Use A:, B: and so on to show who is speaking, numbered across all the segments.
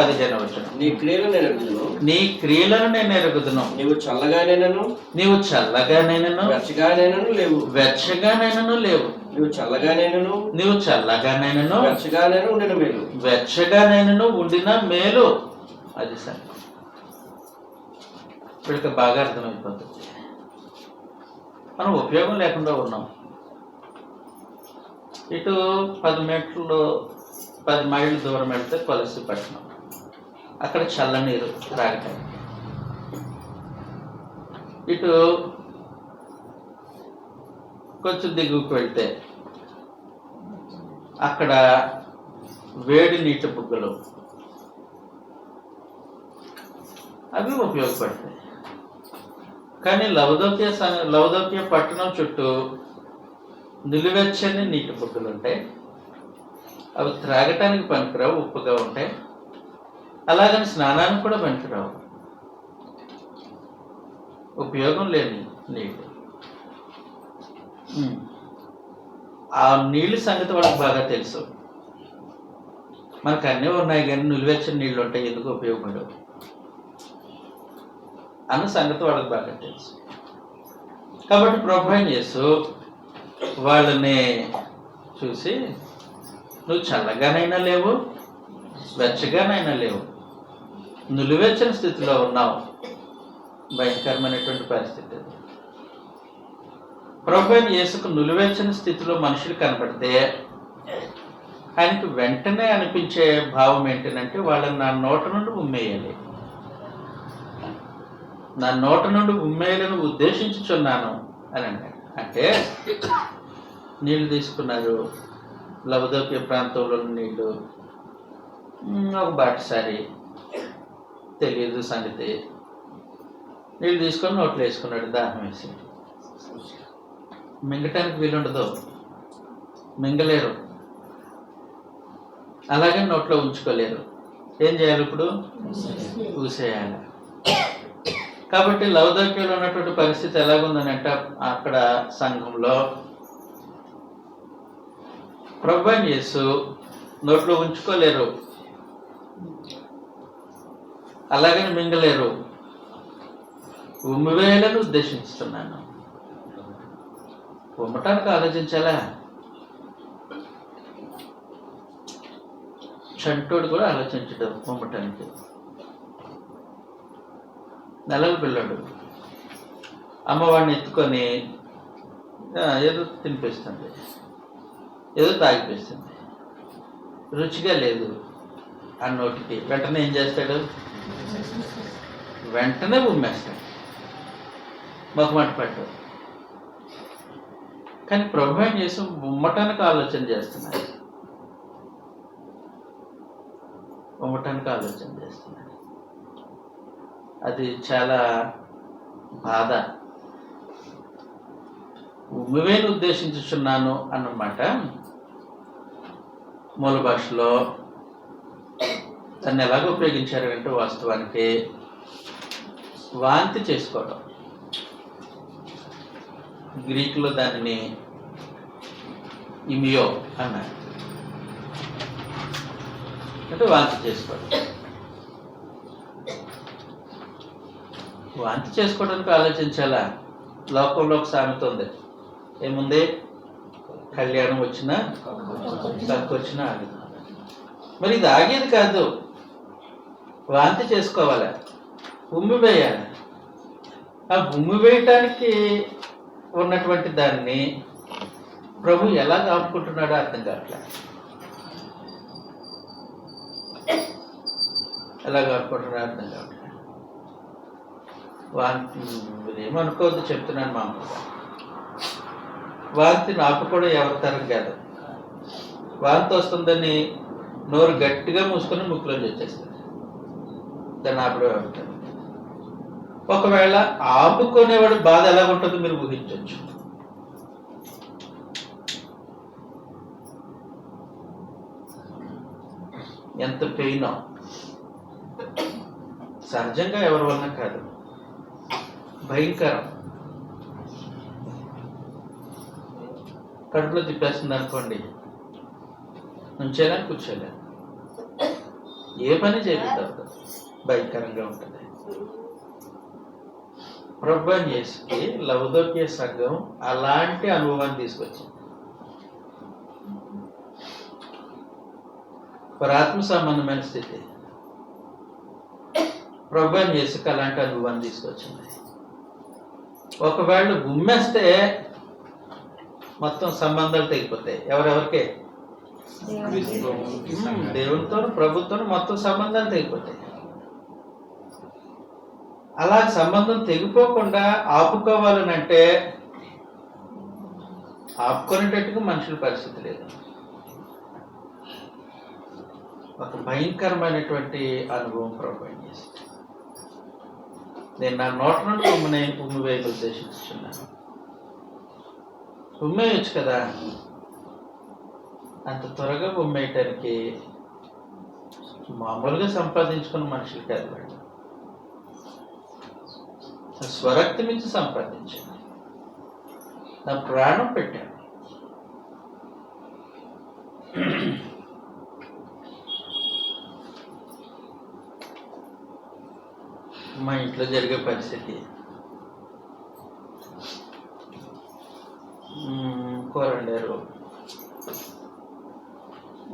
A: పదిహేను వచనం.
B: నీ క్రియలు నేను ఎరుగుదును.
A: నీ క్రియలను నేను ఎరుగుదును.
B: నీవు చల్లగానేనను.
A: నీవు చల్లగానైనను.
B: వెచ్చగానేనను లేవు.
A: వెచ్చగానైనను లేవు.
B: నీవు చల్లగానేనను.
A: నీవు చల్లగానైనను.
B: వెచ్చగానేను ఉండిన మేలు.
A: వెచ్చగానైనను ఉండిన మేలు. అది సార్. వీళ్ళకి బాగా అర్థమైపోతుంది. మనం ఉపయోగం లేకుండా ఉన్నాం. ఇటు పది మీటర్లు పది మైళ్ళ దూరం వెళ్తే కొలసి పట్టణం. అక్కడ చల్లనీరు త్రాగటానికి ఇటు కొంచెం దిగువకు వెళ్తే అక్కడ వేడి నీటి బుగ్గలు అవి ఉపయోగపడతాయి. కానీ లవదోక్య సం- లవదోక్య పట్టణం చుట్టూ నిలువెచ్చని నీటి బుగ్గలు ఉంటాయి. అవి త్రాగటానికి పనికిరావు ఉప్పుగా ఉంటాయి. అలాగని స్నానానికి కూడా పనికిరావు. ఉపయోగం లేని నీళ్ళు. ఆ నీళ్ళ సంగతి వాళ్ళకి బాగా తెలుసు. మనకు అన్నీ ఉన్నాయి కానీ నిలువెచ్చని నీళ్ళు ఉంటాయి ఎందుకు ఉపయోగపడవు? అన్న సంగతి వాళ్ళకి బాగా తెలుసు. కాబట్టి ప్రభావం చేసు వాళ్ళని చూసి నువ్వు చల్లగానైనా లేవు వెచ్చగానైనా లేవు. నులివెచ్చని స్థితిలో ఉన్నావు. భయంకరమైనటువంటి పరిస్థితి అది. ప్రభు యేసుకు నులివెచ్చని స్థితిలో మనుషులు కనపడితే ఆయనకు వెంటనే అనిపించే భావం ఏంటంటే వాళ్ళని నా నోట నుండి ఉమ్మేయాలి. నా నోట నుండి ఉమ్మేయాలని ఉద్దేశించుచున్నాను అని అంటే నీళ్ళు తీసుకున్నారు. లవదోక్య ప్రాంతంలో నీళ్ళు ఒక బాటసారి తెలియదు సంగతి. నీళ్ళు తీసుకొని నోట్లో వేసుకున్నాడు దాహం వేసి మింగటానికి వీలుండదు. మింగలేరు. అలాగే నోట్లో ఉంచుకోలేరు. ఏం చేయాలి ఇప్పుడు? ఊసేయాలి. కాబట్టి లవదోక్యంలో ఉన్నటువంటి పరిస్థితి ఎలాగుందని అంటే అక్కడ సంఘంలో ప్రభు యేసు నోట్లో ఉంచుకోలేరు. అలాగని మింగలేరు. ఉమ్మివేయాలని ఉద్దేశిస్తున్నాను ఉమ్మటానికి ఆలోచించాలా? చంటోడు కూడా ఆలోచించడం ఉమ్మటానికి. నెలల పిల్లడు. అమ్మవాడిని ఎత్తుకొని ఏదో తినిపిస్తుంది. ఏదో తాగిపిస్తుంది. రుచిగా లేదు ఆ నోటికి. వెంటనే ఏం చేస్తాడు? వెంటనే ఉమ్మేస్తాడు మొక్కమాట పట్టు కానీ ప్రభు ఏం చేసి ఉమ్మటానికి ఆలోచన చేస్తున్నాడు ఉమ్మటానికి ఆలోచన చేస్తున్నాడు అది చాలా బాధ. ఉమ్మివేని ఉద్దేశించుచున్నాను అన్నమాట. మూల భాషలో దాన్ని ఎలాగ ఉపయోగించారు అంటే వాస్తవానికి వాంతి చేసుకోవడం గ్రీకులో దానిని ఇమియో అన్నారు. అంటే వాంతి చేసుకోవడం వాంతి చేసుకోవడానికి ఆలోచించాలా? లోకంలో ఒక సామెత ఉంది. ఏముంది? కళ్యాణం వచ్చినా. తక్కువ వచ్చినా ఆగదు. మరి ఇది ఆగేది కాదు. వాంతి చేసుకోవాలి. ఉమ్మి వేయాలి. ఆ ఉమ్మి వేయటానికి ఉన్నటువంటి దాన్ని ప్రభు ఎలా ఆపుకుంటున్నాడో అర్థం కావట్లేదు ఎలా కాపుకుంటున్నాడో అర్థం కావట్లేదు వాంతి ఏమనుకోవద్దు చెప్తున్నాను మామూలుగా. వాంతి నాకు కూడా ఎవరి తరం కాదు. వాంతి వస్తుందని నోరు గట్టిగా మూసుకొని ముక్కులోంచి వచ్చేస్తారు దాన్ని ఆపడం ఎవరి ఒకవేళ ఆపుకునేవాడు బాధ ఎలా ఉంటుందో మీరు ఊహించవచ్చు. ఎంత పెయినో. సహజంగా ఎవరి వలన కాదు. భయంకరం. కడుపులో తిప్పేస్తుంది అనుకోండి. నుంచేలా కూర్చోలే. ఏ పని చేయకూడదు భయంకరంగా ఉంటుంది. ప్రభు యేసుకి లవదోక్య సంఘం అలాంటి అనుభవాన్ని తీసుకొచ్చింది. ఆత్మ సంబంధమైన స్థితి. ప్రభు యేసుకి అలాంటి అనుభవాన్ని తీసుకొచ్చింది. ఒకవేళ గుమ్మేస్తే మొత్తం సంబంధాలు తెగిపోతాయి. ఎవరెవరికే? దేవునితో ప్రభుత్వం మొత్తం సంబంధాలు తెగిపోతాయి. అలా సంబంధం తెగిపోకుండా ఆపుకోవాలని అంటే ఆపుకునేటట్టుగా మనుషుల పరిస్థితి లేదు. ఒక భయంకరమైనటువంటి అనుభవం ప్రభావం చేసింది. నేను నా నోట నుండి ఉమ్మనే ఉమ్మి ఉద్దేశించున్నాను ఉద్దేశిస్తున్నాను ఉమ్మేయచ్చు కదా? అంత త్వరగా ఉమ్మేయటానికి మామూలుగా సంపాదించుకున్న మనుషులు కాదు వాళ్ళు. స్వరక్తి నుంచి సంపాదించాను నా ప్రాణం పెట్టాను. మా ఇంట్లో జరిగే పరిస్థితి. మ్మ్, కూర వండారు.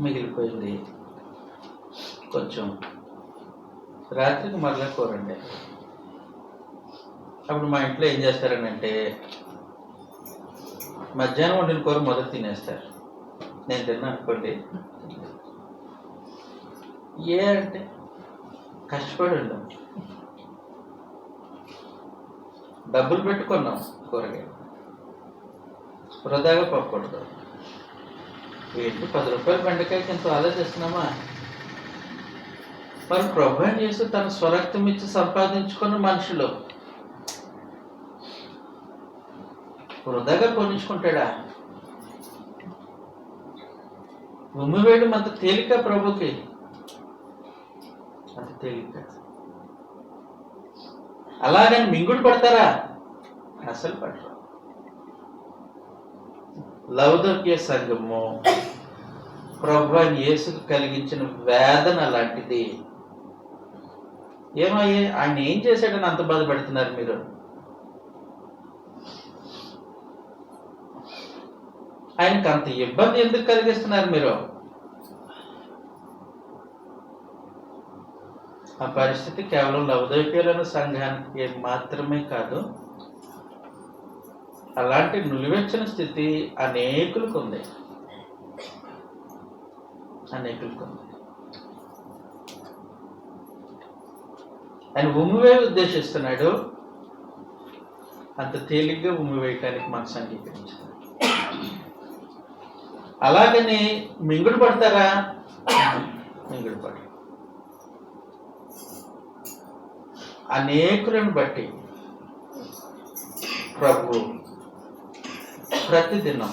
A: మిగిలిపోయింది. కొంచెం రాత్రికి మరలా కూర వండారు. అప్పుడు మా ఇంట్లో ఏం చేస్తారని అంటే మధ్యాహ్నం వండిన కూర మొదలు తినేస్తారు. నేను తిన్నా అనుకోండి. ఏ అంటే కష్టపడి ఉండం. డబ్బులు పెట్టుకున్నాం కూరగాయ. వృధాగా పప్పకూడదు ఏంటి పది రూపాయల బెండకాయకి ఎంతో ఆలోచిస్తున్నామా? మరి ప్రభు చేసి తన స్వరక్తం ఇచ్చి సంపాదించుకున్న మనుషులు వృధాగా కొనించుకుంటాడా ఉమ్మి వేయడం అంత తేలిక ప్రభుకి? అంత తేలిక. అలాగని మింగుడు పడతారా? అసలు పడరు. లౌదవ్య సంఘము ప్రభు యేసుకు కలిగించిన వేదన లాంటిది. ఏమయ్యే? ఆయన ఏం చేశాడని అంత బాధపడుతున్నారు మీరు? ఆయనకు అంత ఇబ్బంది ఎందుకు కలిగిస్తున్నారు మీరు? ఆ పరిస్థితి కేవలం లవదైక్యులను సంఘానికి మాత్రమే కాదు అలాంటి నులివెచ్చిన స్థితి అనేకులకు ఉంది. అనేకులకు ఉంది. ఆయన ఉమ్మివే ఉద్దేశిస్తున్నాడు అంత తేలిగ్గా ఉమ్మివేయటానికి మనసు అంగీకరించారు అలాగని మింగుడు పడతారా? మింగుడు పడరు. అనేకులను బట్టి ప్రభు ప్రతిదినం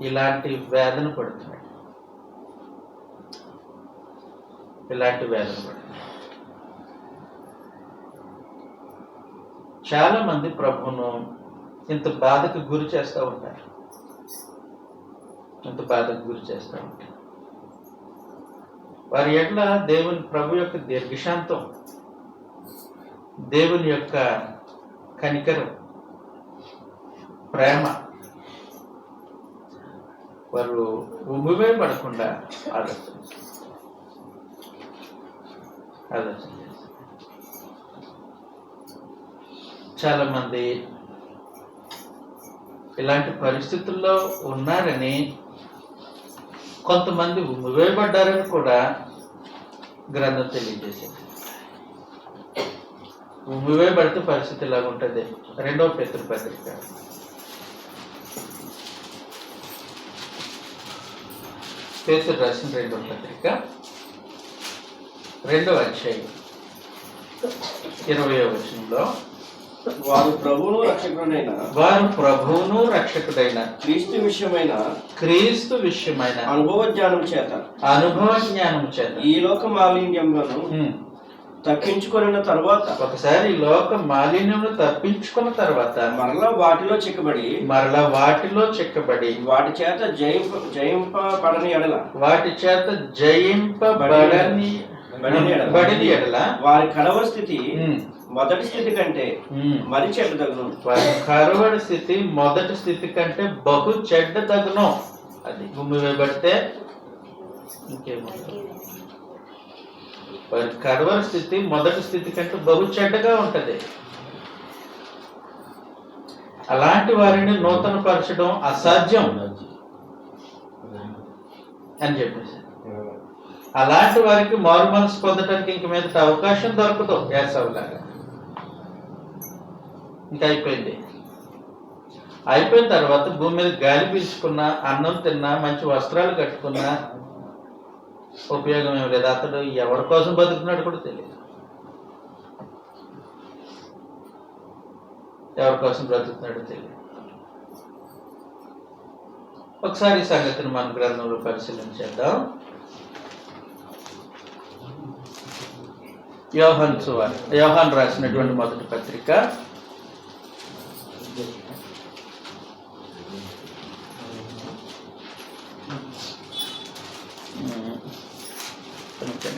A: ఇలాంటి వేదన పడుతున్నాడు. ఇలాంటి వేదన పడుతున్నాడు. చాలా మంది ప్రభును ఇంత బాధకు గురి చేస్తూ ఉంటారు. ఇంత బాధకు గురి చేస్తూ వారి ఎట్ల దేవుని ప్రభు యొక్క దీర్ఘశాంతం దేవుని యొక్క కనికరం ప్రేమ వారు ఉమ్మివే పడకుండా ఆలోచన ఆలోచన చాలా మంది ఇలాంటి పరిస్థితుల్లో ఉన్నారని కొంతమంది వేయబడ్డారని కూడా గ్రంథం తెలియజేసింది. ఉమ్మివేయబడితే పరిస్థితి ఇలాగ ఉంటుంది. రెండవ పితృ పత్రిక. పేతురు రాసిన రెండవ పత్రిక. రెండవ అధ్యాయం. ఇరవై వచనంలో
B: వారు ప్రభువును రక్షకుడైన
A: వారు ప్రభువును రక్షకుడైన
B: క్రీస్తు విషయమైన
A: క్రీస్తు విషయమైన
B: అనుభవ జ్ఞానం చేత
A: అనుభవ జ్ఞానం చేత
B: ఈ లోక మాలిన్యములను
A: ఉమ్,
B: తప్పించుకొనిన తరువాత
A: ఒకసారి లోక మాలిన్యమును తప్పించుకున్న తర్వాత
B: మరలా వాటిలో చిక్కబడి
A: మరలా వాటిలో చెక్కబడి
B: వాటి చేత జయింప జయింపబడని ఎడల
A: వాటి చేత జయింపబడని
B: బడిని ఎడల. వారి కడవ స్థితి మొదటి స్థితి కంటే. మరి చెడ్డ తగును
A: కరువడి స్థితి మొదటి స్థితి కంటే బహు చెడ్డ తగును అది భూమి వేయబడితే వారి కరువడి స్థితి మొదటి స్థితి కంటే బహు చెడ్డగా ఉంటది. అలాంటి వారిని నూతన పరచడం అసాధ్యం. అని చెప్పేసి. అలాంటి వారికి మారు మనసు పొందడానికి ఇంక మీద అవకాశం దొరకదు వేసవిలాగా ఇంకా అయిపోయింది. అయిపోయిన తర్వాత భూమి మీద గాలి పీల్చుకున్నా అన్నం తిన్నా మంచి వస్త్రాలు కట్టుకున్నా ఉపయోగం ఏమి లేదు. అతడు ఎవరి కోసం బతుకుతున్నాడు కూడా తెలియదు. ఎవరి కోసం బ్రతుకుతున్నాడో తెలియదు. ఒకసారి సంగతిని మన గ్రంథంలో పరిశీలించేద్దాం యోహన్ సువార్ యోహాన్ రాసినటువంటి మొదటి పత్రిక.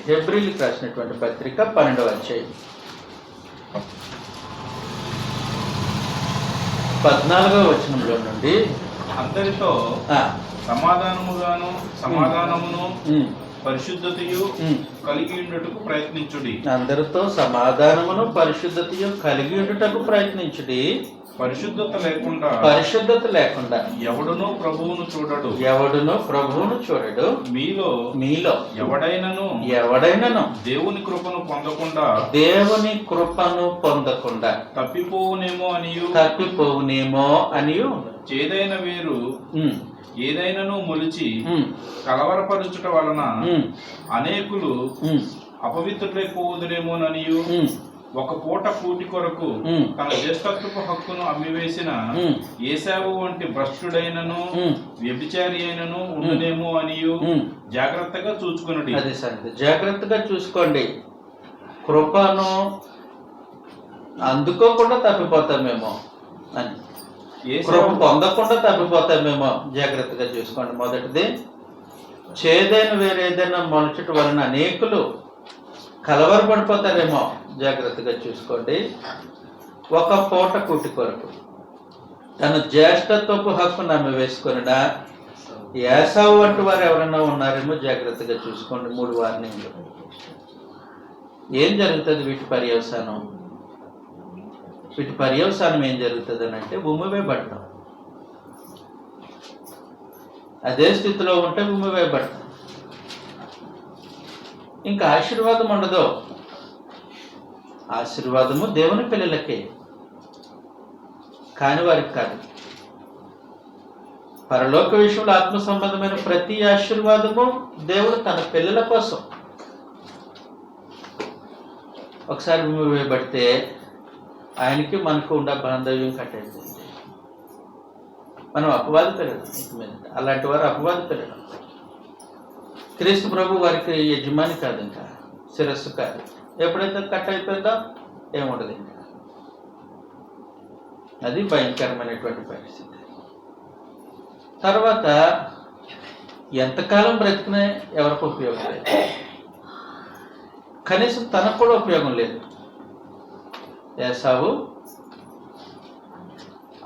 A: హెబ్రిల్కి రాసినటువంటి పత్రిక పన్నెండవ అధ్యాయం. పద్నాలుగవ వచనంలో నుండి
C: అందరితో సమాధానముగాను సమాధానమును పరిశుద్ధతయు. కలిగి ఉండుటకు ప్రయత్నించుడి.
A: అందరితో సమాధానమును పరిశుద్ధతయు కలిగి ఉండుటకు ప్రయత్నించుడి.
C: పరిశుద్ధత లేకుండా
A: పరిశుద్ధత లేకుండా
C: ఎవడునో ప్రభువును చూడడు.
A: ఎవడును ప్రభువును చూడడు.
C: మీలో
A: మీలో
C: ఎవడైనను
A: ఎవడైనను
C: దేవుని కృపను పొందకుండా
A: దేవుని కృపను పొందకుండా
C: తప్పిపోవునేమో అనియు.
A: తప్పిపోవునేమో అని
C: చేదైన వేరు ఏదైనను మొలిచి కలవరపరుచుట వలన అనేకులు అపవిత్రులైపోదురేమోననియు ఒక పూట కూటి కొరకు తన జ్యేష్ఠత్వపు హక్కును అమ్మివేసిన ఏసావు వంటి భ్రష్టుడైనను వ్యభిచారి అయినను ఉండునేమో అనియు జాగ్రత్తగా చూచుకునుడి
A: అది సంగతి జాగ్రత్తగా చూసుకోండి. కృపను అందుకోకుండా తప్పిపోతామేమో అని. కృప పొందకుండా తప్పిపోతామేమో జాగ్రత్తగా చూసుకోండి. మొదటిది చేదైన వేరేదైనా మొలచట వలన అనేకులు కలవరపడిపోతారేమో జాగ్రత్తగా చూసుకోండి. ఒక పూట కూటి కొరకు. తన జ్యేష్ఠత్వపు హక్కు ఆమె వేసుకొనినా యాసావు వంటి వారు ఎవరైనా ఉన్నారేమో జాగ్రత్తగా చూసుకోండి. మూడు వార్నింగ్లు. ఏం జరుగుతుంది వీటి పర్యవసానం? వీటి పర్యవసానం ఏం జరుగుతుంది అని అంటే భూమి పడతాం అదే స్థితిలో ఉంటే భూమి పడతాం ఇంకా ఆశీర్వాదం ఉండదు ఆశీర్వాదము దేవుని పిల్లలకే. కాని వారికి కాదు. పరలోక విషయంలో ఆత్మ సంబంధమైన ప్రతి ఆశీర్వాదము దేవుడు తన పిల్లల కోసం. ఒకసారి భూమి వేయబడితే ఆయనకి మనకు ఉండే బాంధవ్యం కట్టేది. మనం అపవాదం పిల్లలు అలాంటి వారు అపవాది పిల్లలు. క్రీస్తు ప్రభు వారికి యజమాని కాదు ఇంకా శిరస్సు కాదు. ఎప్పుడైతే కట్ అయిపోయిందో ఏముండదు ఇంకా. అది భయంకరమైనటువంటి పరిస్థితి. తర్వాత ఎంతకాలం బ్రతికినా ఎవరికి ఉపయోగం లేదు. కనీసం తనకు కూడా ఉపయోగం లేదు. ఏసావు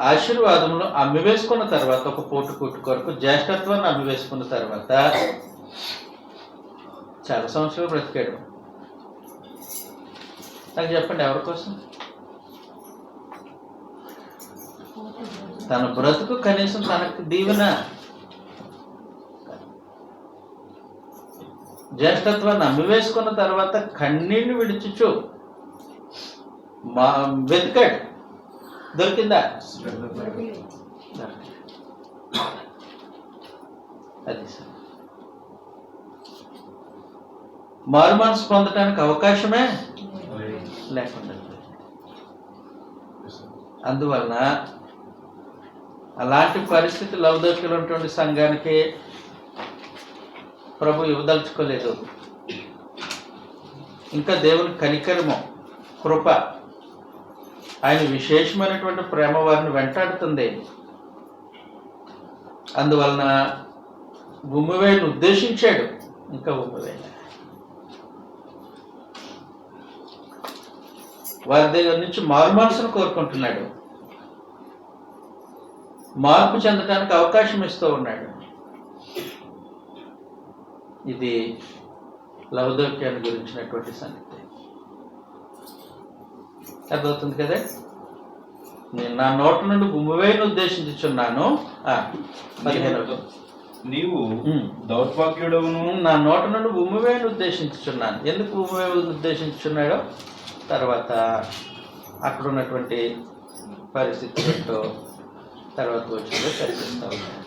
A: ఆశీర్వాదంలో అమ్మివేసుకున్న తర్వాత ఒక పూట కూటు కొరకు జ్యేష్ఠత్వాన్ని అమ్మివేసుకున్న తర్వాత చాలా సంవత్సరాలు బ్రతికాడు. నాకు చెప్పండి ఎవరి కోసం? తన బ్రతుకు కనీసం తనకు దీవెన. జ్యేష్ఠత్వాన్ని అమ్మివేసుకున్న తర్వాత కన్నీళ్ళు విడిచుచు మా వెతికాడు. దొరికిందా. అది సార్. మారు మనసు పొందడానికి అవకాశమే లేకుండా. అందువలన అలాంటి పరిస్థితి లవదోషులు ఉన్నటువంటి సంఘానికి ప్రభు ఇవ్వదలుచుకోలేదు. ఇంకా దేవుని కనికరము కృప ఆయన విశేషమైనటువంటి ప్రేమ వారిని వెంటాడుతుంది. అందువలన ఉమ్మివేయను ఉద్దేశించాడు ఇంకా ఉమ్మివేయ వారి దగ్గర నుంచి మారు మనసును కోరుకుంటున్నాడు. మార్పు చెందడానికి అవకాశం ఇస్తూ ఉన్నాడు. ఇది లవదోక్యాన్ని గురించినటువంటి సంగతి. అర్థమవుతుంది కదా? నేను నా నోట నుండి భూమివేను ఉద్దేశించుచున్నాను.
C: నీవు. దౌర్భాగ్యుడవును.
A: నా నోట నుండి భూమివేను ఉద్దేశించుచున్నాను. ఎందుకు భూమివేను ఉద్దేశించుచున్నాడో? తర్వాత అక్కడ ఉన్నటువంటి పరిస్థితి తర్వాత వచ్చిందో చర్చిస్తూ ఉంటాను